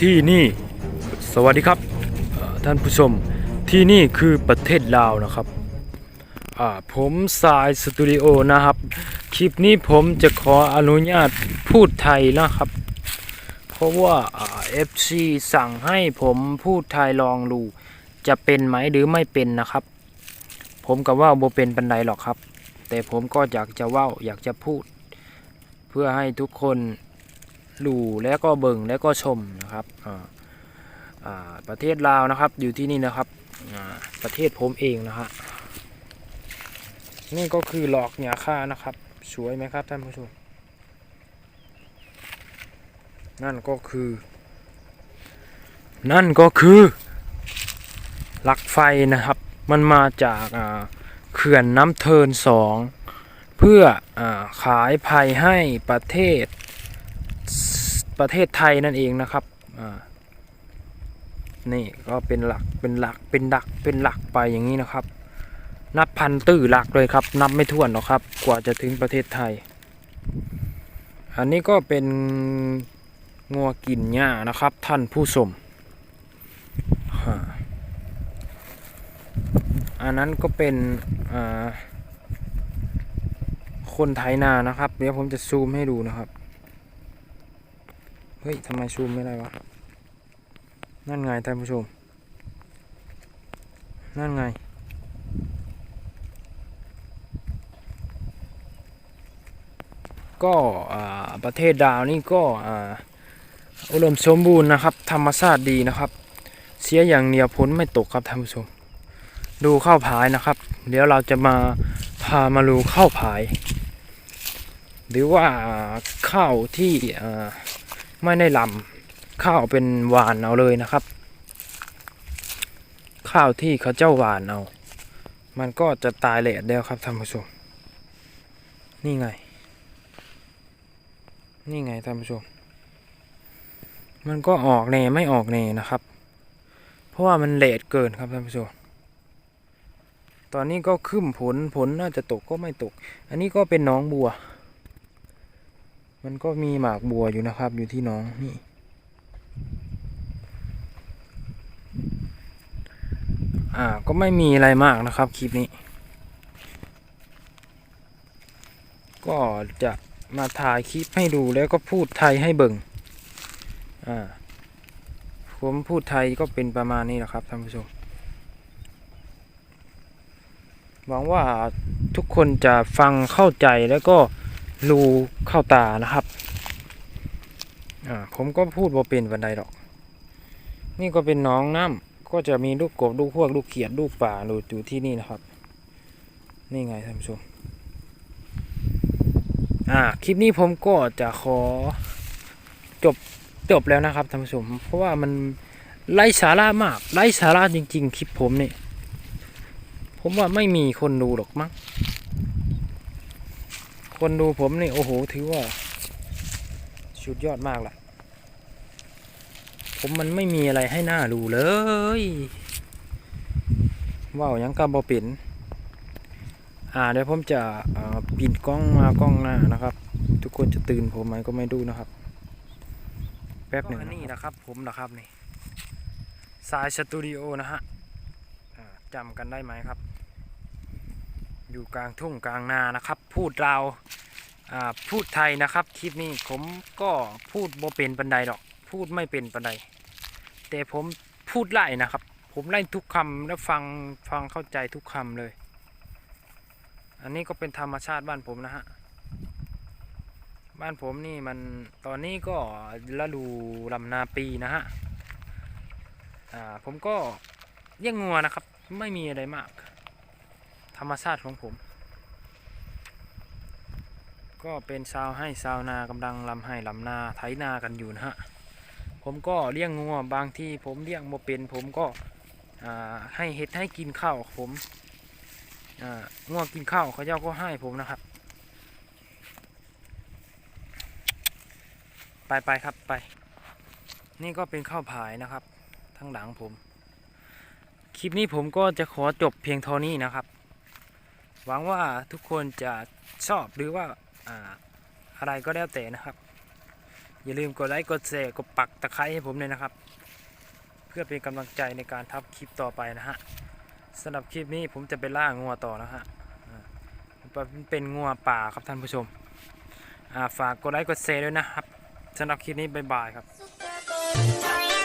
ที่นี่สวัสดีครับท่านผู้ชมที่นี่คือประเทศลาวนะครับผมสายสตูดิโอนะครับ คลิปนี้ผมจะขออนุญาตพูดไทยนะครับ เพราะว่าเอ่า FC สั่งให้ผมพูดไทยลองดูจะเป็นไหมหรือไม่เป็นนะครับ ผมก็ว่าโบเป็นปันไดหรอกครับ แต่ผมก็อยากจะว่าอยากจะพูด เพื่อให้ทุกคน ดูแล้วก็เบิ่งแล้วก็ชมนะครับประเทศลาวนะครับอยู่ที่นี่นะครับประเทศผมเองนะฮะนี่ก็คือหลอกหยาค่านะครับ สวยไหมครับท่านผู้ชมนั่นก็คือ นั่นก็คือหลักไฟนะครับ มันมาจากเขื่อนน้ำเทินสองเพื่ออขายภัยให้ประเทศ ประเทศไทยนั่นเองนะครับนี่ก็เป็นหลักเป็นหลักเป็นดักเป็นหลักไปอย่างนี้นะครับ นับพันตื้อหลักเลยครับ นับไม่ถ้วนหรอกครับ กว่าจะถึงประเทศไทย อันนี้ก็เป็นงัวกินหญ้านะครับ ท่านผู้ชมอันนั้นก็เป็นคนไถนานะครับ เดี๋ยวผมจะซูมให้ดูนะครับ ฮ้ยทำไมซูมไม่ได้วะ นั่นไงท่านผู้ชม นั่นไง ก็ประเทศดาวนี่ก็อุดมสมบูรณ์นะครับ ธรรมชาติดีนะครับ เสียอย่างเดียวผลไม่ตกครับท่านผู้ชม ดูข้าวผายนะครับ เดี๋ยวเราจะมาพามาดูข้าวผาย หรือว่าข้าวที่อ่า ไม่ได้ลำข้าวเป็นหวานเอาเลยนะครับ ข้าวที่เขาเจ้าหวานเอา มันก็จะตายแหลดแล้วครับท่านผู้ชม นี่ไง นี่ไงท่านผู้ชม มันก็ออกแน่ไม่ออกแน่นะครับ เพราะว่ามันเลทเกินครับท่านผู้ชมตอนนี้ก็ขึ้นผลผลน่าจะตกก็ไม่ตก อันนี้ก็เป็นน้องบัว มันก็มีหมากบัวอยู่นะครับ อยู่ที่น้องนี่ อ่า ก็ไม่มีอะไรมากนะครับคลิปนี้ ก็จะมาถ่ายคลิปให้ดูแล้วก็พูดไทยให้เบิ่ง อ่า ผมพูดไทยก็เป็นประมาณนี้แหละครับท่านผู้ชม หวังว่าทุกคนจะฟังเข้าใจแล้วก็ รูเข้าตานะครับอ่าผมก็พูดว่าเป็นบันไดหรอก นี่ก็เป็นน้องน้ำก็จะมีลูกกบลูกพวกลูกเขียดลูกป่าอยู่ที่นี่นะครับ นี่ไงท่านผู้ชมอ่าคลิปนี้ผมก็จะขอจบจบแล้วนะครับท่านผู้ชมเพราะว่ามันไร้สาระมากไร้สาระจริง ๆ คลิปผมเนี่ยผมว่าไม่มีคนดูหรอกมั้ง คนดูผมนี่ โอ้โห ถือว่าสุดยอดมากล่ะ ผมมันไม่มีอะไรให้หน้าดูเลยว้าวยังกับบอเป็นอ่าเดี๋ยวผมจะปิดกล้องมากล้องหน้านะครับ ทุกคนจะตื่นผมไหมก็ไม่ดูนะครับ แป๊บหนึ่งนี่นะครับ ผมนะครับนี่สายสตูดิโอนะฮะอ่าจำกันได้ไหมครับ อยู่กลางทุ่งกลางนานะครับ พูดลาวอ่าพูดไทยนะครับ คลิปนี้ผมก็พูดบ่เป็นปันใดหรอก พูดไม่เป็นปันใดแต่ผมพูดไล่นะครับ ผมไล่ทุกคำแล้วฟังฟังเข้าใจทุกคำเลย อันนี้ก็เป็นธรรมชาติบ้านผมนะฮะบ้านผมนี่มันตอนนี้ก็ฤดูลำนาปีนะฮะผมก็เลี้ยงงัวนะครับ ไม่มีอะไรมาก ธรรมชาติของผม ก็เป็นชาวให้ชาวนากำลังลำให้ลำนาไถนากันอยู่นะฮะผมก็เลี้ยงงัวบางที่ผมเลี้ยงโมเป็นผมก็ให้เห็ดให้กินข้าวผมงัวกินข้าวเขาเจ้าก็ให้ผมนะครับ ไปไปครับไป นี่ก็เป็นข้าวผายนะครับทางหลังผม คลิปนี้ผมก็จะขอจบเพียงเท่านี้นะครับ หวังว่าทุกคนจะชอบหรือว่าอ่าอะไรก็แล้วแต่นะครับ อย่าลืมกดไลค์กดแชร์กดปักตะไคร้ให้ผมเลยนะครับ เพื่อเป็นกำลังใจในการทำคลิปต่อไปนะฮะสำหรับคลิปนี้ผมจะไปล่างัวต่อนะฮะเป็นงัวป่าครับท่านผู้ชมฝากกดไลค์กดแชร์ด้วยนะครับสำหรับคลิปนี้บ๊ายบายครับ